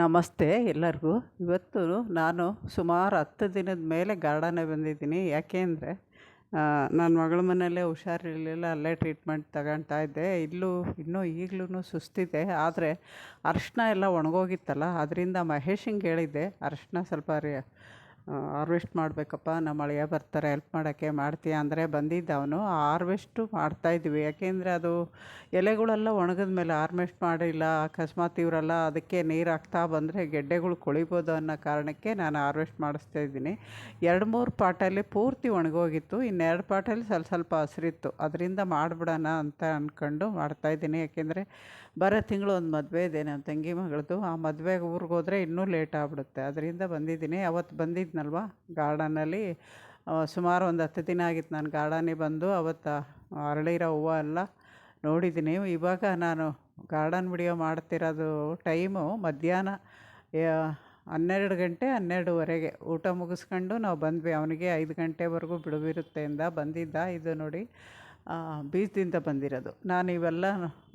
ನಮಸ್ತೆ ಎಲ್ಲರಿಗೂ. ಇವತ್ತು ನಾನು ಸುಮಾರು ಹತ್ತು ದಿನದ ಮೇಲೆ ಗಾರ್ಡನ್ನೇ ಬಂದಿದ್ದೀನಿ. ಯಾಕೆ ಅಂದರೆ ನನ್ನ ಮಗಳ ಮನೆಯಲ್ಲೇ ಹುಷಾರಿರಲಿಲ್ಲ, ಅಲ್ಲೇ ಟ್ರೀಟ್ಮೆಂಟ್ ತಗೊಳ್ತಾ ಇದ್ದೆ. ಇಲ್ಲೂ, ಇನ್ನೂ ಈಗಲೂ ಸುಸ್ತಿದೆ. ಆದರೆ ಅರಶಿನ ಎಲ್ಲ ಒಣಗೋಗಿತ್ತಲ್ಲ, ಅದರಿಂದ ಮಹೇಶಂಗೆ ಹೇಳಿದ್ದೆ, ಅರಶಿನ ಸ್ವಲ್ಪ ಹಾರ್ವೆಸ್ಟ್ ಮಾಡಬೇಕಪ್ಪ, ನಮ್ಮ ಅಳಿಯ ಬರ್ತಾರೆ ಹೆಲ್ಪ್ ಮಾಡೋಕ್ಕೆ ಮಾಡ್ತೀಯಾ ಅಂದರೆ ಬಂದಿದ್ದ ಅವನು. ಹಾರ್ವೆಸ್ಟು ಮಾಡ್ತಾಯಿದ್ವಿ ಯಾಕೆಂದರೆ ಅದು ಎಲೆಗಳೆಲ್ಲ ಒಣಗಿದ ಮೇಲೆ ಹಾರ್ವೆಸ್ಟ್ ಮಾಡಿಲ್ಲ, ಅಕಸ್ಮಾತ್ ಇವರೆಲ್ಲ ಅದಕ್ಕೆ ನೀರು ಹಾಕ್ತಾ ಬಂದರೆ ಗೆಡ್ಡೆಗಳು ಕೊಳಿಬೋದು ಅನ್ನೋ ಕಾರಣಕ್ಕೆ ನಾನು ಹಾರ್ವೆಸ್ಟ್ ಮಾಡಿಸ್ತಾ ಇದ್ದೀನಿ. ಎರಡು ಮೂರು ಪಾಟಲ್ಲಿ ಪೂರ್ತಿ ಒಣಗೋಗಿತ್ತು, ಇನ್ನೆರಡು ಪಾಟಲ್ಲಿ ಸ್ವಲ್ಪ ಸ್ವಲ್ಪ ಹಸಿರಿತ್ತು. ಅದರಿಂದ ಮಾಡಿಬಿಡೋಣ ಅಂತ ಅಂದ್ಕೊಂಡು ಮಾಡ್ತಾಯಿದ್ದೀನಿ ಯಾಕೆಂದರೆ ಬರೋ ತಿಂಗಳು ಒಂದು ಮದುವೆ ಇದೆ ನಮ್ಮ ತಂಗಿ ಮಗಳದ್ದು ಆ ಮದುವೆಗೆ ಊರಿಗೆ ಹೋದರೆ ಇನ್ನೂ ಲೇಟ್ ಆಗ್ಬಿಡುತ್ತೆ. ಅದರಿಂದ ಬಂದಿದ್ದೀನಿ. ಅವತ್ತು ಬಂದಿದ್ನಲ್ವ ಗಾರ್ಡನಲ್ಲಿ. ಸುಮಾರು ಒಂದು ಹತ್ತು ದಿನ ಆಗಿತ್ತು ನಾನು ಗಾರ್ಡನಿಗೆ ಬಂದು. ಅವತ್ತು ಅರಳಿರೋ ಹೂವು ಎಲ್ಲ ನೋಡಿದ್ದೀನಿ. ಇವಾಗ ನಾನು ಗಾರ್ಡನ್ ವಿಡಿಯೋ ಮಾಡ್ತಿರೋದು ಟೈಮು ಮಧ್ಯಾಹ್ನ ಹನ್ನೆರಡು ಗಂಟೆ ಹನ್ನೆರಡುವರೆಗೆ. ಊಟ ಮುಗಿಸ್ಕೊಂಡು ನಾವು ಬಂದ್ವಿ. ಅವನಿಗೆ ಐದು ಗಂಟೆವರೆಗೂ ಬಿಡುವಿರುತ್ತೆ ಅಂದ ಬಂದಿದ್ದ. ಇದು ನೋಡಿ ಬೀಜದಿಂದ ಬಂದಿರೋದು. ನಾನು ಇವೆಲ್ಲ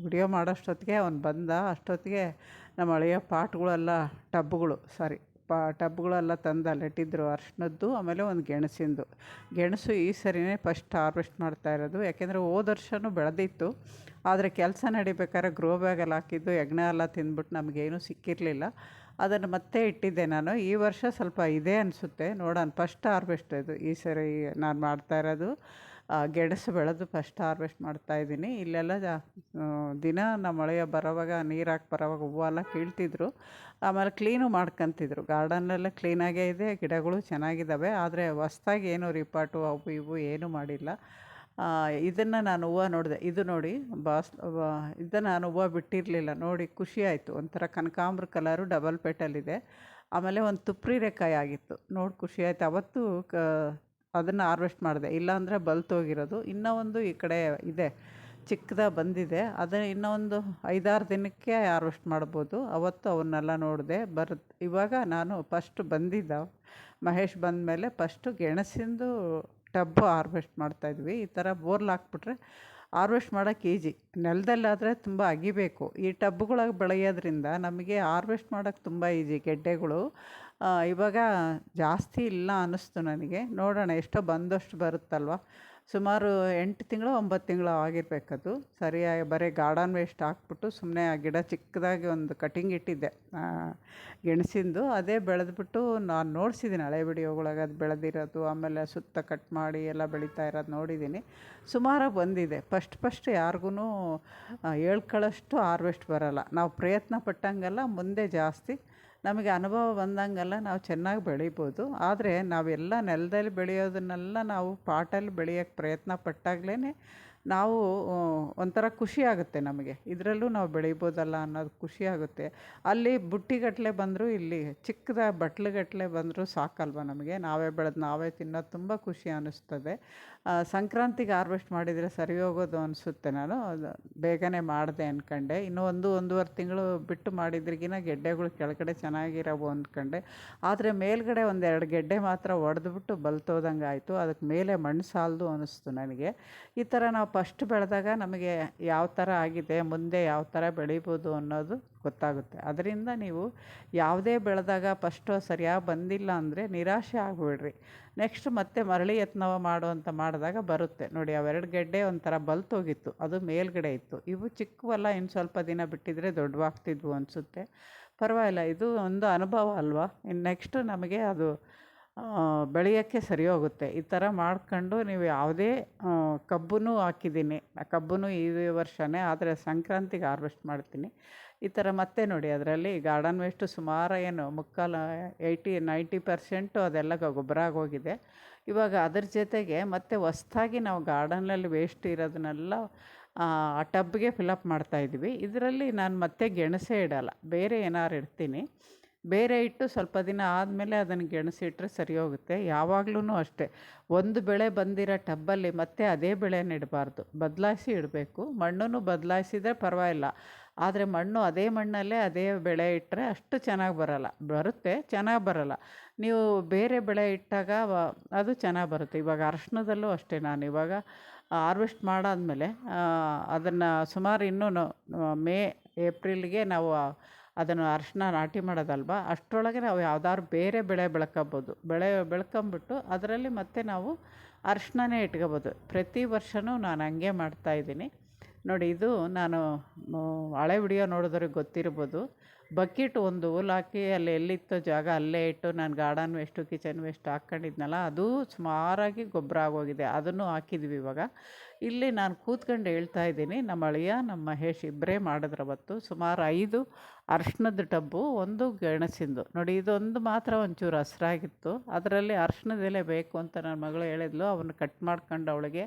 ವಿಡಿಯೋ ಮಾಡೋಷ್ಟೊತ್ತಿಗೆ, ಅವ್ನು ಬಂದ ಅಷ್ಟೊತ್ತಿಗೆ ನಮ್ಮ ಹಳೆಯ ಪಾಟ್ಗಳೆಲ್ಲ, ಟಬ್ಗಳು, ಸಾರಿ, ಪಾ, ಟಬ್ಗಳೆಲ್ಲ ತಂದು ಅಲ್ಲಿಟ್ಟಿದ್ದರು ಅರ್ಶಿನದ್ದು ಆಮೇಲೆ ಒಂದು ಗೆಣಸಿಂದು. ಗೆಣಸು ಈ ಸರಿನೇ ಫಸ್ಟ್ ಹಾರ್ವೆಸ್ಟ್ ಮಾಡ್ತಾ ಇರೋದು. ಯಾಕೆಂದರೆ ಹೋದ ವರ್ಷವೂ ಬೆಳೆದಿತ್ತು. ಆದರೆ ಕೆಲಸ ನಡಿಬೇಕಾದ್ರೆ ಗ್ರೋ ಬ್ಯಾಗಲ್ಲಿ ಹಾಕಿದ್ದು ಹೆಗ್ಣ ಎಲ್ಲ ತಿಂದ್ಬಿಟ್ಟು ನಮಗೇನೂ ಸಿಕ್ಕಿರಲಿಲ್ಲ. ಅದನ್ನು ಮತ್ತೆ ಇಟ್ಟಿದ್ದೆ ನಾನು. ಈ ವರ್ಷ ಸ್ವಲ್ಪ ಇದೆ ಅನಿಸುತ್ತೆ. ನೋಡೋಣ, ಫಸ್ಟ್ ಹಾರ್ವೆಸ್ಟ್ ಇದು. ಈ ಸರಿ ನಾನು ಮಾಡ್ತಾ ಇರೋದು. ಗೆಣಸು ಬೆಳೆದು ಫಸ್ಟ್ ಹಾರ್ವೆಸ್ಟ್ ಮಾಡ್ತಾ ಇದ್ದೀನಿ. ಇಲ್ಲೆಲ್ಲ ಜಾ ದಿನ ನಮ್ಮ ಅಳಿಯ ಬರೋವಾಗ, ನೀರು ಹಾಕಿ ಬರೋವಾಗ ಎಲ್ಲ ಕೀಳ್ತಿದ್ರು. ಆಮೇಲೆ ಕ್ಲೀನು ಮಾಡ್ಕೊತಿದ್ರು. ಗಾರ್ಡನ್ನೆಲ್ಲ ಕ್ಲೀನಾಗೇ ಇದೆ, ಗಿಡಗಳು ಚೆನ್ನಾಗಿದ್ದಾವೆ ಆದರೆ ಹೊಸ್ದಾಗಿ ಏನು ರಿಪಾಟು ಅವು ಇವು ಏನೂ ಮಾಡಿಲ್ಲ. ಇದನ್ನು ನಾನು ಹೂವು ನೋಡಿದೆ, ಇದು ನೋಡಿ, ಬಾಸ್ ಇದನ್ನು ನಾನು ಹೂವು ಬಿಟ್ಟಿರಲಿಲ್ಲ. ನೋಡಿ, ಖುಷಿ ಆಯಿತು. ಒಂಥರ ಕನಕಾಂಬ್ರ ಕಲರು ಡಬಲ್ ಪೆಟಲ್ಲಿದೆ ಆಮೇಲೆ ಒಂದು ತುಪ್ರಿ ರೇಖಾಯಿ ಆಗಿತ್ತು. ನೋಡಿ ಖುಷಿ ಆಯ್ತು. ಅವತ್ತು ಕ ಅದನ್ನು ಹಾರ್ವೆಸ್ಟ್ ಮಾಡಿದೆ. ಇಲ್ಲಾಂದರೆ ಬಲ್ತೋಗಿರೋದು. ಇನ್ನೂ ಒಂದು ಈ ಕಡೆ ಇದೆ ಚಿಕ್ಕದಾಗಿ ಬಂದಿದೆ. ಅದನ್ನು ಇನ್ನೂ ಒಂದು ಐದಾರು ದಿನಕ್ಕೆ ಹಾರ್ವೆಸ್ಟ್ ಮಾಡ್ಬೋದು. ಅವತ್ತು ಅವನ್ನೆಲ್ಲ ನೋಡಿದೆ ಬರುತ್ತೆ ಇವಾಗ ನಾನು ಫಸ್ಟ್ ಬಂದಿದ್ದ, ಮಹೇಶ್ ಬಂದ ಮೇಲೆ ಫಸ್ಟು ಗೆಣಸಿಂದು ಟಬ್ಬು ಹಾರ್ವೆಸ್ಟ್ ಮಾಡ್ತಾಯಿದ್ವಿ ಈ ಥರ ಬೋರ್ಲ್ ಹಾಕ್ಬಿಟ್ರೆ ಹಾರ್ವೆಸ್ಟ್ ಮಾಡೋಕ್ಕೆ ಈಜಿ. ನೆಲದಲ್ಲಾದರೆ ತುಂಬ ಅಗಿಬೇಕು. ಈ ಟಬ್ಗಳಾಗ ಬೆಳೆಯೋದ್ರಿಂದ ನಮಗೆ ಹಾರ್ವೆಸ್ಟ್ ಮಾಡೋಕ್ಕೆ ತುಂಬ ಈಜಿ ಗೆಡ್ಡೆಗಳು. ಇವಾಗ ಜಾಸ್ತಿ ಇಲ್ಲ ಅನ್ನಿಸ್ತು ನನಗೆ. ನೋಡೋಣ, ಎಷ್ಟೋ ಬಂದಷ್ಟು ಬರುತ್ತಲ್ವ? ಸುಮಾರು ಎಂಟು ತಿಂಗಳು, ಒಂಬತ್ತು ತಿಂಗಳು ಆಗಿರಬೇಕದು. ಸರಿಯಾಗಿ ಬರೀ ಗಾರ್ಡನ್ ವೇಸ್ಟ್ ಹಾಕ್ಬಿಟ್ಟು ಸುಮ್ಮನೆ ಆ ಗಿಡ ಚಿಕ್ಕದಾಗಿ ಒಂದು ಕಟಿಂಗ್ ಇಟ್ಟಿದ್ದೆ ಗೆಣಸಿಂದು. ಅದೇ ಬೆಳೆದ್ಬಿಟ್ಟು ನಾನು ನೋಡಿಸಿದ್ದೀನಿ ಹಳೆ ವಿಡಿಯೋಗಳಾಗ ಅದು ಬೆಳೆದಿರೋದು, ಆಮೇಲೆ ಸುತ್ತ ಕಟ್ ಮಾಡಿ ಎಲ್ಲ ಬೆಳೀತಾ ಇರೋದು ನೋಡಿದ್ದೀನಿ ಸುಮಾರಾಗಿ ಬಂದಿದೆ. ಫಸ್ಟ್ ಫಸ್ಟ್ ಯಾರಿಗೂ ಹೇಳ್ಕೊಳ್ಳೋಷ್ಟು ಹಾರ್ವೆಸ್ಟ್ ಬರೋಲ್ಲ. ನಾವು ಪ್ರಯತ್ನ ಪಟ್ಟಂಗೆಲ್ಲ, ಮುಂದೆ ಜಾಸ್ತಿ ನಮಗೆ ಅನುಭವ ಬಂದಂಗೆಲ್ಲ ನಾವು ಚೆನ್ನಾಗಿ ಬೆಳಿಬೋದು. ಆದರೆ ನಾವೆಲ್ಲ ನೆಲದಲ್ಲಿ ಬೆಳೆಯೋದನ್ನೆಲ್ಲ ನಾವು ಪಾಟಲ್ಲಿ ಬೆಳೆಯೋಕ್ಕೆ ಪ್ರಯತ್ನ ಪಟ್ಟಾಗಲೇ ನಾವು ಒಂಥರ ಖುಷಿ ಆಗುತ್ತೆ ನಮಗೆ. ಇದರಲ್ಲೂ ನಾವು ಬೆಳಿಬೋದಲ್ಲ ಅನ್ನೋದು ಖುಷಿ ಆಗುತ್ತೆ. ಅಲ್ಲಿ ಬುಟ್ಟಿಗಟ್ಟಲೆ ಬಂದರೂ ಇಲ್ಲಿ, ಚಿಕ್ಕದ ಬಟ್ಲುಗಟ್ಟಲೆ ಬಂದರೂ ಸಾಕಲ್ವ ನಮಗೆ? ನಾವೇ ಬೆಳೆದು, ನಾವೇ ತಿನ್ನೋದು ತುಂಬ ಖುಷಿ ಅನ್ನಿಸ್ತದೆ. ಸಂಕ್ರಾಂತಿಗೆ ಹಾರ್ವೆಸ್ಟ್ ಮಾಡಿದರೆ ಸರಿ ಹೋಗೋದು ಅನಿಸುತ್ತೆ ನಾನು. ಬೇಗನೆ ಮಾಡಿದೆ ಅಂದ್ಕೊಂಡೆ ಇನ್ನೂ ಒಂದು, ಒಂದೂವರೆ ತಿಂಗಳು ಬಿಟ್ಟು ಮಾಡಿದ್ರಿಗಿನ ಗೆಡ್ಡೆಗಳು ಕೆಳಗಡೆ ಚೆನ್ನಾಗಿರೋವು ಅಂದ್ಕೊಂಡೆ ಆದರೆ ಮೇಲ್ಗಡೆ ಒಂದೆರಡು ಗೆಡ್ಡೆ ಮಾತ್ರ ಒಡೆದ್ಬಿಟ್ಟು ಬಲ್ತೋದಂಗೆ ಆಯಿತು ಅದಕ್ಕೆ ಮೇಲೆ ಮಣ್ಣು ಸಾಲದು ಅನ್ನಿಸ್ತು ನನಗೆ. ಈ ಥರ ನಾವು ಫಸ್ಟ್ ಬೆಳೆದಾಗ ನಮಗೆ ಯಾವ ಥರ ಆಗಿದೆ, ಮುಂದೆ ಯಾವ ಥರ ಬೆಳಿಬೋದು ಅನ್ನೋದು ಗೊತ್ತಾಗುತ್ತೆ. ಅದರಿಂದ ನೀವು ಯಾವುದೇ ಬೆಳೆದಾಗ ಫಸ್ಟು ಸರಿಯಾಗಿ ಬಂದಿಲ್ಲ ಅಂದರೆ ನಿರಾಶೆ ಆಗಿಬಿಡ್ರಿ. ನೆಕ್ಸ್ಟ್ ಮತ್ತೆ ಮರಳಿ ಯತ್ನ ಮಾಡುವಂಥ ಅಂತ ಮಾಡಿದಾಗ ಬರುತ್ತೆ. ನೋಡಿ, ಅವೆರಡು ಗೆಡ್ಡೆ ಒಂಥರ ಬಲ್ತೋಗಿತ್ತು. ಅದು ಮೇಲ್ಗಡೆ ಇತ್ತು. ಇವು ಚಿಕ್ಕವಲ್ಲ, ಇನ್ನು ಸ್ವಲ್ಪ ದಿನ ಬಿಟ್ಟಿದ್ರೆ ದೊಡ್ಡವಾಗ್ತಿದ್ವು ಅನಿಸುತ್ತೆ. ಪರವಾಗಿಲ್ಲ, ಇದು ಒಂದು ಅನುಭವ ಅಲ್ವಾ? ಇನ್ನು ನೆಕ್ಸ್ಟ್ ನಮಗೆ ಅದು ಬೆಳೆಯೋಕ್ಕೆ ಸರಿ ಹೋಗುತ್ತೆ ಈ ಥರ ಮಾಡ್ಕೊಂಡು ನೀವು ಯಾವುದೇ ಕಬ್ಬನ್ನೂ ಹಾಕಿದ್ದೀನಿ. ಕಬ್ಬನ್ನು ಈ ವರ್ಷವೇ ಆದರೆ ಸಂಕ್ರಾಂತಿಗೆ ಹಾರ್ವೆಸ್ಟ್ ಮಾಡ್ತೀನಿ. ಈ ಥರ ಮತ್ತೆ ನೋಡಿ, ಅದರಲ್ಲಿ ಗಾರ್ಡನ್ ವೇಸ್ಟು ಸುಮಾರು ಏನು, ಮುಕ್ಕಾಲು ಏಯ್ಟಿ, ನೈಂಟಿ ಪರ್ಸೆಂಟು ಅದೆಲ್ಲ ಗೊಬ್ಬರ ಆಗೋಗಿದೆ. ಇವಾಗ ಅದ್ರ ಜೊತೆಗೆ ಮತ್ತೆ ಹೊಸ್ದಾಗಿ ನಾವು ಗಾರ್ಡನ್ನಲ್ಲಿ ವೇಸ್ಟ್ ಇರೋದನ್ನೆಲ್ಲ ಆ ಟಬ್ಗೆ ಫಿಲಪ್ ಮಾಡ್ತಾಯಿದ್ವಿ ಇದರಲ್ಲಿ ನಾನು ಮತ್ತೆ ಗೆಣಸೇ ಇಡೋಲ್ಲ. ಬೇರೆ ಏನಾರು ಇಡ್ತೀನಿ. ಬೇರೆ ಇಟ್ಟು ಸ್ವಲ್ಪ ದಿನ ಆದಮೇಲೆ ಅದನ್ನು ಗೆಣಸಿಟ್ಟರೆ ಸರಿ ಹೋಗುತ್ತೆ. ಯಾವಾಗ್ಲೂ ಅಷ್ಟೇ. ಒಂದು ಬೆಳೆ ಬಂದಿರೋ ಟಬ್ಬಲ್ಲಿ ಮತ್ತೆ ಅದೇ ಬೆಳೆನ ಇಡಬಾರ್ದು. ಬದಲಾಯಿಸಿ ಇಡಬೇಕು. ಮಣ್ಣನ್ನು ಬದಲಾಯಿಸಿದರೆ ಪರವಾಗಿಲ್ಲ. ಆದರೆ ಮಣ್ಣು ಅದೇ ಮಣ್ಣಲ್ಲೇ ಅದೇ ಬೆಳೆ ಇಟ್ಟರೆ ಅಷ್ಟು ಚೆನ್ನಾಗಿ ಬರೋಲ್ಲ. ಬರುತ್ತೆ, ಚೆನ್ನಾಗಿ ಬರೋಲ್ಲ. ನೀವು ಬೇರೆ ಬೆಳೆ ಇಟ್ಟಾಗ ಅದು ಚೆನ್ನಾಗಿ ಬರುತ್ತೆ. ಇವಾಗ ಅರಶಿನದಲ್ಲೂ ಅಷ್ಟೇ ನಾನು. ಇವಾಗ ಹಾರ್ವೆಸ್ಟ್ ಮಾಡಾದಮೇಲೆ ಅದನ್ನು ಸುಮಾರು ಇನ್ನೂ ಮೇ, ಏಪ್ರಿಲ್ಗೆ ನಾವು ಅದನ್ನು ಅರಿಶಿನ ನಾಟಿ ಮಾಡೋದಲ್ವ? ಅಷ್ಟರೊಳಗೆ ನಾವು ಯಾವ್ದಾದ್ರು ಬೇರೆ ಬೆಳೆ ಬೆಳ್ಕೊಬೋದು. ಬೆಳೆ ಬೆಳ್ಕೊಂಬಿಟ್ಟು ಅದರಲ್ಲಿ ಮತ್ತೆ ನಾವು ಅರಿಶಿಣನೇ ಇಟ್ಕೋಬೋದು. ಪ್ರತಿ ವರ್ಷವೂ ನಾನು ಹಂಗೆ ಮಾಡ್ತಾಯಿದ್ದೀನಿ ನೋಡಿ, ಇದು ನಾನು ಹಳೆ ವಿಡಿಯೋ ನೋಡಿದವ್ರಿಗೆ ಗೊತ್ತಿರ್ಬೋದು. ಬಕೆಟ್ ಒಂದು ಹಾಕಿ ಅಲ್ಲಿ ಎಲ್ಲಿತ್ತೋ ಜಾಗ ಅಲ್ಲೇ ಇಟ್ಟು ನಾನು ಗಾರ್ಡನ್ ವೇಸ್ಟು ಕಿಚನ್ ವೇಸ್ಟ್ ಹಾಕ್ಕೊಂಡಿದ್ನಲ್ಲ, ಅದು ಸುಮಾರಾಗಿ ಗೊಬ್ಬರ ಆಗೋಗಿದೆ. ಅದನ್ನು ಹಾಕಿದ್ವಿ ಇವಾಗ. ಇಲ್ಲಿ ನಾನು ಕೂತ್ಕೊಂಡು ಹೇಳ್ತಾ ಇದ್ದೀನಿ, ನಮ್ಮ ಅಳಿಯ, ನಮ್ಮ ಮಹೇಶ್ ಇಬ್ಬರೇ ಮಾಡಿದ್ರವತ್ತು ಸುಮಾರು ಐದು ಅರ್ಶಿಣದ ಟಬ್ಬು, ಒಂದು ಗೆಣಸಿಂದು. ನೋಡಿ, ಇದೊಂದು ಮಾತ್ರ ಒಂಚೂರು ಹಸ್ರಾಗಿತ್ತು ಅದರಲ್ಲಿ ಅರ್ಶಿಣದ ಎಲೆ ಬೇಕು ಅಂತ ನನ್ನ ಮಗಳು ಹೇಳಿದ್ಲು. ಅವನ್ನ ಕಟ್ ಮಾಡ್ಕೊಂಡು ಅವಳಿಗೆ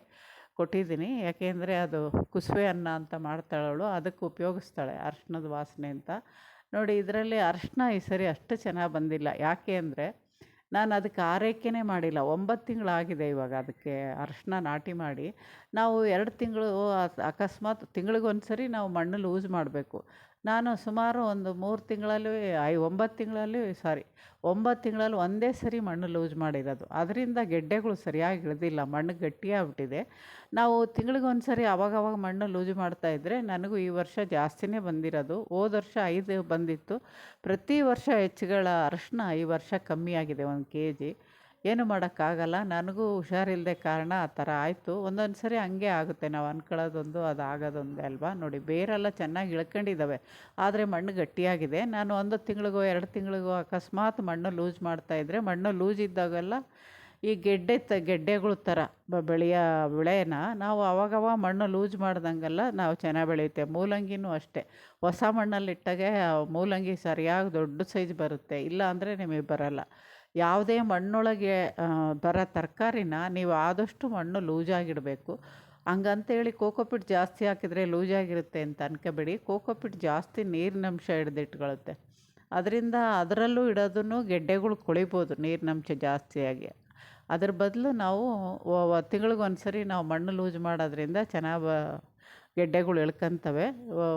ಕೊಟ್ಟಿದ್ದೀನಿ. ಯಾಕೆಂದರೆ ಅದು ಕುಸುವೆ ಅನ್ನ ಅಂತ ಮಾಡ್ತಾಳವಳು. ಅದಕ್ಕೆ ಉಪಯೋಗಿಸ್ತಾಳೆ ಅರ್ಶಿಣದ ವಾಸನೆ ಅಂತ. ನೋಡಿ ಇದರಲ್ಲಿ ಅರಿಶಿನ ಈ ಸರಿ ಅಷ್ಟು ಚೆನ್ನಾಗಿ ಬಂದಿಲ್ಲ. ಯಾಕೆ ಅಂದರೆ ನಾನು ಅದಕ್ಕೆ ಆರೈಕೆನೇ ಮಾಡಿಲ್ಲ. ಒಂಬತ್ತು ತಿಂಗಳಾಗಿದೆ ಇವಾಗ ಅದಕ್ಕೆ ಅರಿಶಿನ ನಾಟಿ ಮಾಡಿ. ನಾವು ಎರಡು ತಿಂಗಳು ಅಕಸ್ಮಾತ್ ತಿಂಗಳಿಗೊಂದು ಸರಿ ನಾವು ಮಣ್ಣು ಲೂಸ್ ಮಾಡಬೇಕು. ನಾನು ಸುಮಾರು ಒಂದು ಮೂರು ತಿಂಗಳಲ್ಲಿ, ಐ, ಒಂಬತ್ತು ತಿಂಗಳಲ್ಲಿ, ಸಾರಿ, ಒಂಬತ್ತು ತಿಂಗಳಲ್ಲಿ ಒಂದೇ ಸರಿ ಮಣ್ಣು ಲೂಸ್ ಮಾಡಿರೋದು. ಅದರಿಂದ ಗೆಡ್ಡೆಗಳು ಸರಿಯಾಗಿ ಇಳಿದಿಲ್ಲ, ಮಣ್ಣು ಗಟ್ಟಿಯಾಗ್ಬಿಟ್ಟಿದೆ ನಾವು ತಿಂಗಳಿಗೊಂದು ಸರಿ ಅವಾಗವಾಗ ಮಣ್ಣು ಲೂಸ್ ಮಾಡ್ತಾಯಿದ್ರೆ ನನಗೂ ಈ ವರ್ಷ ಜಾಸ್ತಿನೇ ಬಂದಿರೋದು. ಹೋದ ವರ್ಷ ಐದು ಬಂದಿತ್ತು. ಪ್ರತಿ ವರ್ಷ ಹೆಚ್ಚುಗಳ ಅರಶಿನ ಈ ವರ್ಷ ಕಮ್ಮಿಯಾಗಿದೆ ಒಂದು ಕೆ ಜಿ ಏನು ಮಾಡೋಕ್ಕಾಗಲ್ಲ, ನನಗೂ ಹುಷಾರಿಲ್ಲದೆ ಕಾರಣ ಆ ಥರ ಆಯಿತು. ಒಂದೊಂದು ಸರಿ ಹಂಗೆ ಆಗುತ್ತೆ, ನಾವು ಅಂದ್ಕೊಳ್ಳೋದೊಂದು ಅದು ಆಗೋದೊಂದೇ ಅಲ್ವಾ? ನೋಡಿ, ಬೇರೆಲ್ಲ ಚೆನ್ನಾಗಿ ಇಳ್ಕೊಂಡಿದ್ದಾವೆ. ಆದರೆ ಮಣ್ಣು ಗಟ್ಟಿಯಾಗಿದೆ. ನಾನು ಒಂದು ತಿಂಗಳಿಗೋ, ಎರಡು ತಿಂಗಳಿಗೋ ಅಕಸ್ಮಾತ್ ಮಣ್ಣು ಲೂಸ್ ಮಾಡ್ತಾಯಿದ್ರೆ ಮಣ್ಣು ಲೂಸ್ ಇದ್ದಾಗೆಲ್ಲ ಈ ಗೆಡ್ಡೆ ತ, ಗೆಡ್ಡೆಗಳ ಥರ ಬೆಳೆಯ ಬೆಳೆನ ನಾವು ಅವಾಗವಾಗ ಮಣ್ಣು ಲೂಸ್ ಮಾಡ್ದಂಗೆಲ್ಲ ನಾವು ಚೆನ್ನಾಗಿ ಬೆಳೆಯುತ್ತೆ ಮೂಲಂಗಿನೂ ಅಷ್ಟೇ. ಹೊಸ ಮಣ್ಣಲ್ಲಿಟ್ಟಾಗೆ ಮೂಲಂಗಿ ಸರಿಯಾಗಿ ದೊಡ್ಡ ಸೈಜ್ ಬರುತ್ತೆ. ಇಲ್ಲ ಅಂದರೆ ನಿಮಗೆ ಬರೋಲ್ಲ. ಯಾವುದೇ ಮಣ್ಣೊಳಗೆ ಬರೋ ತರಕಾರಿನ ನೀವು ಆದಷ್ಟು ಮಣ್ಣು ಲೂಸಾಗಿಡಬೇಕು ಹಂಗಂತೇಳಿ ಕೋಕೋಪಿಟ್ ಜಾಸ್ತಿ ಹಾಕಿದರೆ ಲೂಸಾಗಿರುತ್ತೆ ಅಂತ ಅನ್ಕೋಬೇಡಿ. ಕೋಕೋಪಿಟ್ ಜಾಸ್ತಿ ನೀರಿನಂಶ ಹಿಡ್ದಿಟ್ಕೊಳ್ಳುತ್ತೆ ಅದರಿಂದ ಅದರಲ್ಲೂ ಇಡೋದನ್ನು ಗೆಡ್ಡೆಗಳು ಕೊಳಿಬೋದು ನೀರಿನಂಶ ಜಾಸ್ತಿಯಾಗಿ. ಅದ್ರ ಬದಲು ನಾವು ತಿಂಗಳಿಗೊಂದು ಸರಿ ನಾವು ಮಣ್ಣು ಲೂಸ್ ಮಾಡೋದ್ರಿಂದ ಚೆನ್ನಾಗಿ ಗೆಡ್ಡೆಗಳು ಇಳ್ಕೊಂತವೆ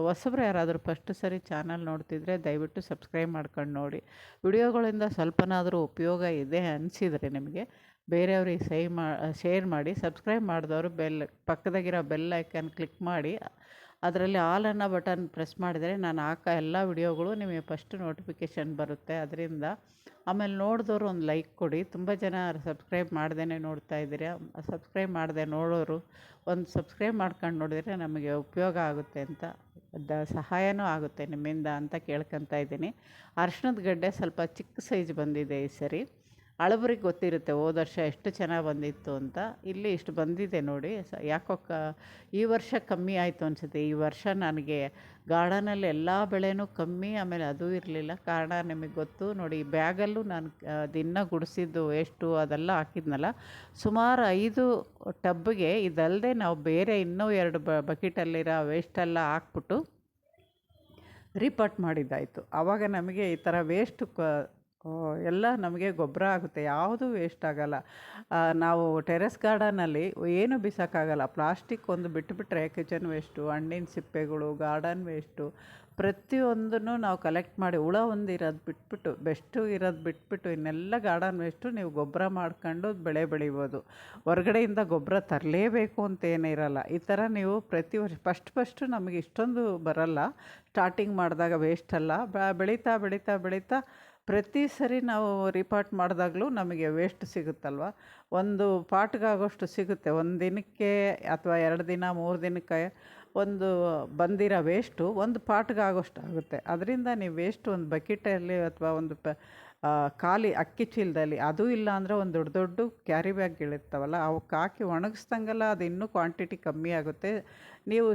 ಹೊಸಬ್ರು ಯಾರಾದರೂ ಫಸ್ಟ್ ಸರಿ ಚಾನಲ್ ನೋಡ್ತಿದ್ರೆ ದಯವಿಟ್ಟು ಸಬ್ಸ್ಕ್ರೈಬ್ ಮಾಡ್ಕೊಂಡು ನೋಡಿ. ವಿಡಿಯೋಗಳಿಂದ ಸ್ವಲ್ಪನಾದರೂ ಉಪಯೋಗ ಇದೆ ಅನಿಸಿದರೆ ನಿಮಗೆ. ಬೇರೆಯವ್ರಿಗೆ ಸೈ ಮಾ ಶೇರ್ ಮಾಡಿ ಸಬ್ಸ್ಕ್ರೈಬ್ ಮಾಡಿದವರು ಬೆಲ್ ಪಕ್ಕದಾಗಿರೋ ಬೆಲ್ ಐಕನ್ ಕ್ಲಿಕ್ ಮಾಡಿ. ಅದರಲ್ಲಿ ಆಲ್ ಅನ್ನೋ ಬಟನ್ ಪ್ರೆಸ್ ಮಾಡಿದರೆ ನಾನು ಹಾಕೋ ಎಲ್ಲ ವಿಡಿಯೋಗಳು ನಿಮಗೆ ಫಸ್ಟ್ ನೋಟಿಫಿಕೇಷನ್ ಬರುತ್ತೆ. ಅದರಿಂದ ಆಮೇಲೆ ನೋಡಿದವರು ಒಂದು ಲೈಕ್ ಕೊಡಿ. ತುಂಬ ಜನ ಸಬ್ಸ್ಕ್ರೈಬ್ ಮಾಡ್ದೇ ನೋಡ್ತಾ ಇದ್ದೀರಾ. ಸಬ್ಸ್ಕ್ರೈಬ್ ಮಾಡದೆ ನೋಡೋರು ಒಂದು ಸಬ್ಸ್ಕ್ರೈಬ್ ಮಾಡ್ಕೊಂಡು ನೋಡಿದರೆ ನಮಗೆ ಉಪಯೋಗ ಆಗುತ್ತೆ ಅಂತ, ದ ಸಹಾಯವೂ ಆಗುತ್ತೆ ನಿಮ್ಮಿಂದ ಅಂತ ಕೇಳ್ಕೊತಾ ಇದ್ದೀನಿ. ಅರ್ಶಿಣದ ಗಡ್ಡೆ ಸ್ವಲ್ಪ ಚಿಕ್ಕ ಸೈಜ್ ಬಂದಿದೆ ಈ ಸರಿ. ಹಳಬ್ರಿಗೆ ಗೊತ್ತಿರುತ್ತೆ, ಹೋದ ವರ್ಷ ಎಷ್ಟು ಚೆನ್ನಾಗಿ ಬಂದಿತ್ತು ಅಂತ. ಇಲ್ಲಿ ಇಷ್ಟು ಬಂದಿದೆ ನೋಡಿ. ಸ, ಯಾಕೋ ಕ, ಈ ವರ್ಷ ಕಮ್ಮಿ ಆಯಿತು ಅನಿಸುತ್ತೆ. ಈ ವರ್ಷ ನನಗೆ ಗಾರ್ಡನಲ್ಲಿ ಎಲ್ಲ ಬೆಳೆನೂ ಕಮ್ಮಿ, ಆಮೇಲೆ ಅದು ಇರಲಿಲ್ಲ. ಕಾರಣ ನಿಮಗೆ ಗೊತ್ತು. ನೋಡಿ ಬ್ಯಾಗಲ್ಲೂ ನಾನು ದಿನ ಗುಡಿಸಿದ್ದು ಎಷ್ಟು ಅದೆಲ್ಲ ಹಾಕಿದ್ನಲ್ಲ. ಸುಮಾರು ಐದು ಟಬ್ಗೆ ಇದಲ್ಲದೆ ನಾವು ಬೇರೆ ಇನ್ನೂ ಎರಡು ಬ, ಬಕೆಟಲ್ಲಿರೋ ವೇಸ್ಟೆಲ್ಲ ಹಾಕ್ಬಿಟ್ಟು ರೀಪಾಟ್ ಮಾಡಿದ್ದಾಯಿತು. ಆವಾಗ ನಮಗೆ ಈ ಥರ ವೇಸ್ಟ್ ಕ ಎಲ್ಲ ನಮಗೆ ಗೊಬ್ಬರ ಆಗುತ್ತೆ. ಯಾವುದು ವೇಸ್ಟ್ ಆಗಲ್ಲ. ನಾವು ಟೆರೆಸ್ ಗಾರ್ಡನಲ್ಲಿ ಏನು ಬಿಸಾಕಾಗಲ್ಲ. ಪ್ಲಾಸ್ಟಿಕ್ ಒಂದು ಬಿಟ್ಟುಬಿಟ್ರೆ ಕಿಚನ್ ವೇಸ್ಟು ಹಣ್ಣಿನ ಸಿಪ್ಪೆಗಳು ಗಾರ್ಡನ್ ವೇಸ್ಟು ಪ್ರತಿಯೊಂದನ್ನು ನಾವು ಕಲೆಕ್ಟ್ ಮಾಡಿ ಹುಳ ಒಂದು ಇರೋದು ಬಿಟ್ಬಿಟ್ಟು, ಬೆಸ್ಟು ಇರೋದು ಬಿಟ್ಬಿಟ್ಟು ಇನ್ನೆಲ್ಲ ಗಾರ್ಡನ್ ವೇಸ್ಟು ನೀವು ಗೊಬ್ಬರ ಮಾಡ್ಕೊಂಡು ಬೆಳೆ ಬೆಳಿಬೋದು. ಹೊರಗಡೆಯಿಂದ ಗೊಬ್ಬರ ತರಲೇಬೇಕು ಅಂತ ಏನಿರಲ್ಲ ಈ ಥರ ನೀವು ಪ್ರತಿ ವರ್ಷ ಫಸ್ಟ್ ಫಸ್ಟು ನಮಗೆ ಇಷ್ಟೊಂದು ಬರಲ್ಲ. ಸ್ಟಾರ್ಟಿಂಗ್ ಮಾಡಿದಾಗ ವೇಸ್ಟಲ್ಲ ಬೆಳೀತಾ ಬೆಳೀತಾ ಬೆಳೀತಾ ಪ್ರತಿ ಸರಿ ನಾವು ರಿಪಾರ್ಟ್ ಮಾಡಿದಾಗಲೂ ನಮಗೆ ವೇಸ್ಟ್ ಸಿಗುತ್ತಲ್ವ? ಒಂದು ಪಾಟ್ಗಾಗೋಷ್ಟು ಸಿಗುತ್ತೆ. ಒಂದು ದಿನಕ್ಕೆ ಅಥವಾ ಎರಡು ದಿನ, ಮೂರು ದಿನಕ್ಕೆ ಒಂದು ಬಂದಿರೋ ವೇಸ್ಟು ಒಂದು ಪಾಟ್ಗಾಗೋಷ್ಟು ಆಗುತ್ತೆ. ಅದರಿಂದ ನೀವು ವೇಸ್ಟ್ ಒಂದು ಬಕೆಟಲ್ಲಿ ಅಥವಾ ಒಂದು ಪ ಖಾಲಿ ಅಕ್ಕಿ ಚೀಲದಲ್ಲಿ, ಅದು ಇಲ್ಲ ಅಂದರೆ ಒಂದು ದೊಡ್ಡ ದೊಡ್ಡ ಕ್ಯಾರಿ ಬ್ಯಾಗ್ಗಳಿರ್ತಾವಲ್ಲ ಅವಕ್ಕೆ ಹಾಕಿ ಒಣಗಿಸ್ದಂಗೆಲ್ಲ ಅದು ಇನ್ನೂ ಕ್ವಾಂಟಿಟಿ ಕಮ್ಮಿ ಆಗುತ್ತೆ. ನೀವು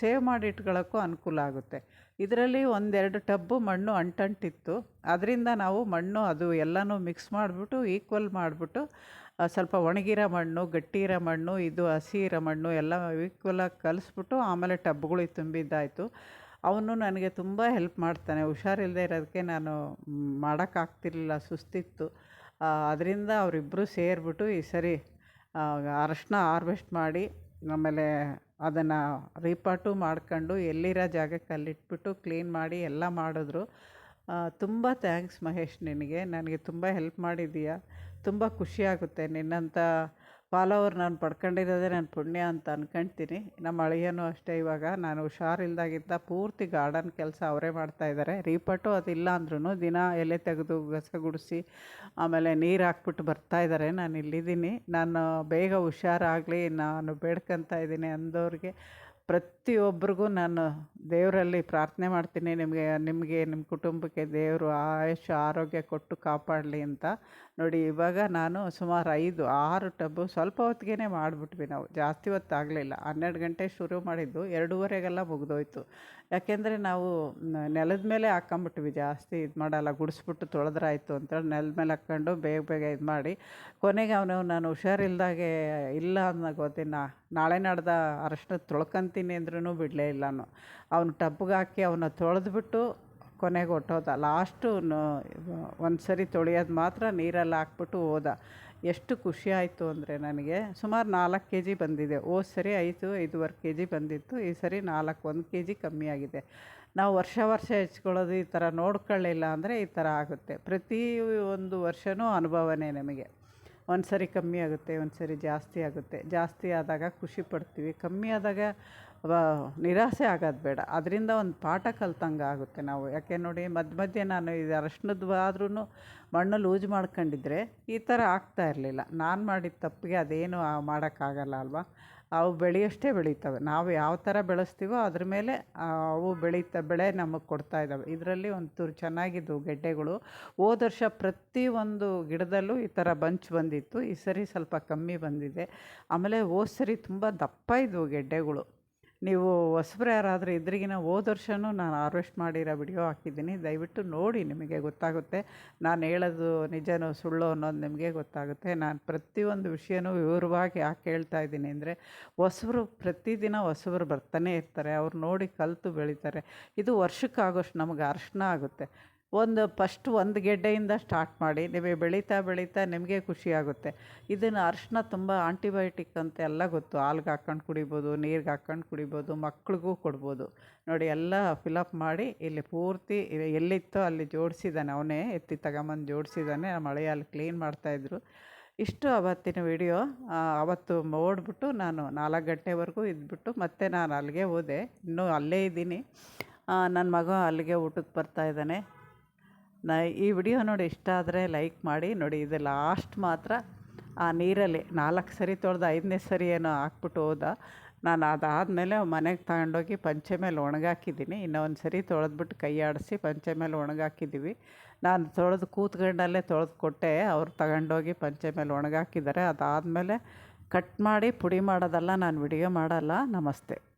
ಸೇವ್ ಮಾಡಿ ಇಟ್ಕೊಳ್ಳೋಕ್ಕೂ ಅನುಕೂಲ ಆಗುತ್ತೆ. ಇದರಲ್ಲಿ ಒಂದೆರಡು ಟಬ್ಬು ಮಣ್ಣು ಅಂಟಂಟಿತ್ತು. ಅದರಿಂದ ನಾವು ಮಣ್ಣು ಅದು ಎಲ್ಲನೂ ಮಿಕ್ಸ್ ಮಾಡಿಬಿಟ್ಟು, ಈಕ್ವಲ್ ಮಾಡಿಬಿಟ್ಟು ಸ್ವಲ್ಪ ಒಣಗಿರೋ ಮಣ್ಣು ಗಟ್ಟಿ ಇರೋ ಮಣ್ಣು, ಇದು ಹಸಿ ಇರೋ ಮಣ್ಣು ಎಲ್ಲ ಈಕ್ವಲಾಗಿ ಕಲಿಸ್ಬಿಟ್ಟು ಆಮೇಲೆ ಟಬ್ಗಳಿಗೆ ತುಂಬಿದ್ದಾಯಿತು. ಅವನು ನನಗೆ ತುಂಬ ಹೆಲ್ಪ್ ಮಾಡ್ತಾನೆ. ಹುಷಾರಿಲ್ಲದೆ ಇರೋದಕ್ಕೆ ನಾನು ಮಾಡೋಕ್ಕಾಗ್ತಿರ್ಲಿಲ್ಲ ಸುಸ್ತಿತ್ತು. ಅದರಿಂದ ಅವರಿಬ್ಬರು ಸೇರಿಬಿಟ್ಟು ಈ ಸರಿ ಅರಶಿನ ಹಾರ್ವೆಸ್ಟ್ ಮಾಡಿ ಆಮೇಲೆ ಅದನ್ನು ರೀಪಾಟು ಮಾಡ್ಕೊಂಡು ಎಲ್ಲಿರೋ ಜಾಗಕ್ಕೆ ಅಲ್ಲಿಟ್ಬಿಟ್ಟು ಕ್ಲೀನ್ ಮಾಡಿ ಎಲ್ಲ ಮಾಡಿದ್ರು. ತುಂಬ ಥ್ಯಾಂಕ್ಸ್ ಮಹೇಶ್ ನಿನಗೆ. ನನಗೆ ತುಂಬ ಹೆಲ್ಪ್ ಮಾಡಿದ್ದೀಯ. ತುಂಬ ಖುಷಿಯಾಗುತ್ತೆ ನಿನ್ನಂಥ ಫಾಲೋವರ್ ನಾನು ಪಡ್ಕೊಂಡಿರೋದೇ ನನ್ನ ಪುಣ್ಯ ಅಂತ ಅನ್ಕೊಳ್ತೀನಿ ನಮ್ಮ ಅಳಿಯನೂ ಅಷ್ಟೇ ಇವಾಗ. ನಾನು ಹುಷಾರಿಲ್ದಾಗಿದ್ದ ಪೂರ್ತಿ ಗಾರ್ಡನ್ ಕೆಲಸ ಅವರೇ ಮಾಡ್ತಾಯಿದ್ದಾರೆ ರೀಪಟ್ಟು ಅದಿಲ್ಲ ಅಂದ್ರೂ ದಿನ ಎಲೆ ತೆಗೆದು ಗಸ ಗುಡಿಸಿ, ಆಮೇಲೆ ನೀರು ಹಾಕ್ಬಿಟ್ಟು ಬರ್ತಾಯಿದ್ದಾರೆ ನಾನು ಇಲ್ಲಿದ್ದೀನಿ. ನಾನು ಬೇಗ ಹುಷಾರಾಗಲಿ. ನಾನು ಬೇಡ್ಕೊತಾ ಇದ್ದೀನಿ ಅಂದವ್ರಿಗೆ ಪ್ರತಿಯೊಬ್ಬರಿಗೂ ನಾನು ದೇವರಲ್ಲಿ ಪ್ರಾರ್ಥನೆ ಮಾಡ್ತೀನಿ, ನಿಮಗೆ ನಿಮಗೆ ನಿಮ್ಮ ಕುಟುಂಬಕ್ಕೆ ದೇವರು ಆಯುಷ್, ಆರೋಗ್ಯ ಕೊಟ್ಟು ಕಾಪಾಡಲಿ ಅಂತ. ನೋಡಿ, ಇವಾಗ ನಾನು ಸುಮಾರು ಐದು, ಆರು ಟಬ್ಬು ಸ್ವಲ್ಪ ಹೊತ್ತಿಗೆ ಮಾಡಿಬಿಟ್ವಿ ನಾವು. ಜಾಸ್ತಿ ಹೊತ್ತು ಆಗಲಿಲ್ಲ ಹನ್ನೆರಡು ಗಂಟೆ ಶುರು ಮಾಡಿದ್ದು ಎರಡೂವರೆಗೆಲ್ಲ ಮುಗಿದೋಯ್ತು. ಯಾಕೆಂದರೆ ನಾವು ನೆಲದ ಮೇಲೆ ಹಾಕ್ಕೊಂಬಿಟ್ವಿ ಜಾಸ್ತಿ, ಇದು ಮಾಡಲ್ಲ, ಗುಡಿಸ್ಬಿಟ್ಟು ತೊಳೆದ್ರಾಯ್ತು ಅಂತೇಳಿ ನೆಲದ ಮೇಲೆ ಹಾಕ್ಕೊಂಡು ಬೇಗ ಬೇಗ ಇದು ಮಾಡಿ. ಕೊನೆಗೆ ಅವನು, ನಾನು ಹುಷಾರಿಲ್ದಾಗೆ ಇಲ್ಲ ಅನ್ನೋ ಗೊತ್ತಿನ? ನಾಳೆ ನಡೆದ ಅರಶಿನ ತೊಳ್ಕೊಂತೀನಿ ಅಂದ್ರೂ ಬಿಡಲೇ ಇಲ್ಲ ನಾನು ಅವ್ನು ಟಬ್ಗೆ ಹಾಕಿ ಅವನ್ನ ತೊಳೆದ್ಬಿಟ್ಟು ಕೊನೆಗೆ ಹೊಟ್ಟೋದ ಲಾಸ್ಟು ಒಂದು ಸರಿ ತೊಳೆಯೋದು ಮಾತ್ರ ನೀರಲ್ಲಿ ಹಾಕ್ಬಿಟ್ಟು ಹೋದ. ಎಷ್ಟು ಖುಷಿ ಆಯಿತು ಅಂದರೆ ನನಗೆ ಸುಮಾರು ನಾಲ್ಕು ಕೆ ಜಿ ಬಂದಿದೆ. ಹೋದ ಸರಿ ಐದು, ಐದುವರೆ ಕೆ ಜಿ ಬಂದಿತ್ತು. ಈ ಸರಿ ನಾಲ್ಕು, ಒಂದು ಕೆ ಜಿ ಕಮ್ಮಿ ಆಗಿದೆ. ನಾವು ವರ್ಷ ವರ್ಷ ಹೆಚ್ಕೊಳ್ಳೋದು ಈ ಥರ ನೋಡ್ಕೊಳ್ಳಿಲ್ಲ ಅಂದರೆ ಈ ಥರ ಆಗುತ್ತೆ. ಪ್ರತಿ ಒಂದು ವರ್ಷವೂ ಅನುಭವನೇ ನಮಗೆ. ಒಂದು ಸರಿ ಕಮ್ಮಿ ಆಗುತ್ತೆ ಒಂದು ಸರಿ ಜಾಸ್ತಿ ಆಗುತ್ತೆ. ಜಾಸ್ತಿ ಆದಾಗ ಖುಷಿ ಪಡ್ತೀವಿ. ಕಮ್ಮಿ ಆದಾಗ ನಿರಾಸೆ ಆಗೋದು ಬೇಡ. ಅದರಿಂದ ಒಂದು ಪಾಠ ಕಲ್ತಂಗೆ ಆಗುತ್ತೆ ನಾವು. ಯಾಕೆ ನೋಡಿ ಮಧ್ಯ ಮಧ್ಯೆ ನಾನು ಇದು ಅರಶಿನದ್ದು ಆದ್ರೂ ಮಣ್ಣು ಲೂಸ್ ಮಾಡ್ಕೊಂಡಿದ್ರೆ ಈ ಥರ ಆಗ್ತಾ ಇರಲಿಲ್ಲ. ನಾನು ಮಾಡಿದ ತಪ್ಪಿಗೆ ಅದೇನು ಮಾಡೋಕ್ಕಾಗಲ್ಲ ಅಲ್ವಾ? ಅವು ಬೆಳೆಯಷ್ಟೇ ಬೆಳೀತವೆ. ನಾವು ಯಾವ ಥರ ಬೆಳೆಸ್ತೀವೋ ಅದ್ರ ಮೇಲೆ ಅವು ಬೆಳೀತಾ ಬೆಳೆ ನಮಗೆ ಕೊಡ್ತಾ ಇದ್ದಾವೆ. ಇದರಲ್ಲಿ ಒಂಚೂರು ಚೆನ್ನಾಗಿದ್ದವು ಗೆಡ್ಡೆಗಳು. ಹೋದ ವರ್ಷ ಪ್ರತಿ ಒಂದು ಗಿಡದಲ್ಲೂ ಈ ಥರ ಬಂಚ್ ಬಂದಿತ್ತು. ಈ ಸರಿ ಸ್ವಲ್ಪ ಕಮ್ಮಿ ಬಂದಿದೆ. ಆಮೇಲೆ ಹೋದ ಸರಿ ತುಂಬ ದಪ್ಪ ಇದ್ದವು ಗೆಡ್ಡೆಗಳು. ನೀವು ಹೊಸಬ್ರು ಯಾರಾದರೂ ಇದ್ರಿಗಿನ ಹೋದ ವರ್ಷವೂ ನಾನು ಹಾರ್ವೆಸ್ಟ್ ಮಾಡಿರೋ ವಿಡಿಯೋ ಹಾಕಿದ್ದೀನಿ. ದಯವಿಟ್ಟು ನೋಡಿ, ನಿಮಗೆ ಗೊತ್ತಾಗುತ್ತೆ. ನಾನು ಹೇಳೋದು ನಿಜನೋ ಸುಳ್ಳು ಅನ್ನೋದು ನಿಮಗೆ ಗೊತ್ತಾಗುತ್ತೆ. ನಾನು ಪ್ರತಿಯೊಂದು ವಿಷಯನೂ ವಿವರವಾಗಿ ಯಾಕೆ ಹೇಳ್ತಾ ಇದ್ದೀನಿ ಅಂದರೆ, ಹೊಸಬ್ರು ಪ್ರತಿದಿನ ಹೊಸಬ್ರು ಬರ್ತಾನೆ ಇರ್ತಾರೆ. ಅವ್ರು ನೋಡಿ ಕಲಿತು ಬೆಳೀತಾರೆ. ಇದು ವರ್ಷಕ್ಕಾಗೋಷ್ಟು ನಮಗೆ ಅರ್ಶನ ಆಗುತ್ತೆ. ಒಂದು ಫಸ್ಟ್ ಒಂದು ಗೆಡ್ಡೆಯಿಂದ ಸ್ಟಾರ್ಟ್ ಮಾಡಿ ನಿಮಗೆ ಬೆಳೀತಾ ಬೆಳೀತಾ ನಿಮಗೆ ಖುಷಿಯಾಗುತ್ತೆ ಇದನ್ನು ಅರಿಶಿನ ತುಂಬ ಆಂಟಿಬಯೋಟಿಕ್ ಅಂತ ಎಲ್ಲ ಗೊತ್ತು. ಹಾಲ್ಗೆ ಹಾಕ್ಕೊಂಡು ಕುಡಿಬೋದು, ನೀರಿಗೆ ಹಾಕ್ಕೊಂಡು ಕುಡಿಬೋದು, ಮಕ್ಳಿಗೂ ಕೊಡ್ಬೋದು. ನೋಡಿ, ಎಲ್ಲ ಫಿಲಪ್ ಮಾಡಿ ಇಲ್ಲಿ ಪೂರ್ತಿ ಎಲ್ಲಿತ್ತೋ ಅಲ್ಲಿ ಜೋಡಿಸಿದ್ದಾನೆ. ಅವನೇ ಎತ್ತಿ ತಗೊಂಬಂದು ಜೋಡಿಸಿದ್ದಾನೆ. ಮಳೆಯಲ್ಲಿ ಕ್ಲೀನ್ ಮಾಡ್ತಾಯಿದ್ರು ಇಷ್ಟು ಅವತ್ತಿನ ವಿಡಿಯೋ ಅವತ್ತು ಓಡ್ಬಿಟ್ಟು ನಾನು ನಾಲ್ಕು ಗಂಟೆವರೆಗೂ ಇದ್ಬಿಟ್ಟು ಮತ್ತೆ ನಾನು ಅಲ್ಲಿಗೆ ಹೋದೆ. ಇನ್ನೂ ಅಲ್ಲೇ ಇದ್ದೀನಿ. ನನ್ನ ಮಗ ಅಲ್ಲಿಗೆ ಊಟಕ್ಕೆ ಬರ್ತಾ ಇದ್ದಾನೆ. ನ, ಈ ವಿಡಿಯೋ ನೋಡಿ ಇಷ್ಟ ಆದರೆ ಲೈಕ್ ಮಾಡಿ. ನೋಡಿ, ಇದು ಲಾಸ್ಟ್ ಮಾತ್ರ. ಆ ನೀರಲ್ಲಿ ನಾಲ್ಕು ಸರಿ ತೊಳೆದು ಐದನೇ ಸರಿ ಏನೋ ಹಾಕ್ಬಿಟ್ಟು ಹೋದ. ನಾನು ಅದಾದಮೇಲೆ ಮನೆಗೆ ತಗೊಂಡೋಗಿ ಪಂಚೆ ಮೇಲೆ ಒಣಗಾಕಿದ್ದೀನಿ. ಇನ್ನೊಂದು ಸರಿ ತೊಳೆದ್ಬಿಟ್ಟು ಕೈ ಆಡಿಸಿ ಪಂಚೆ ಮೇಲೆ ಒಣಗಾಕಿದ್ದೀವಿ. ನಾನು ತೊಳೆದು ಕೂತ್ಕೊಂಡಲ್ಲೇ ತೊಳೆದು ಕೊಟ್ಟೆ. ಅವ್ರು ತಗೊಂಡೋಗಿ ಪಂಚೆ ಮೇಲೆ ಒಣಗಾಕಿದ್ದಾರೆ. ಅದಾದಮೇಲೆ ಕಟ್ ಮಾಡಿ ಪುಡಿ ಮಾಡೋದಲ್ಲ ನಾನು ವಿಡಿಯೋ ಮಾಡಲ್ಲ. ನಮಸ್ತೆ.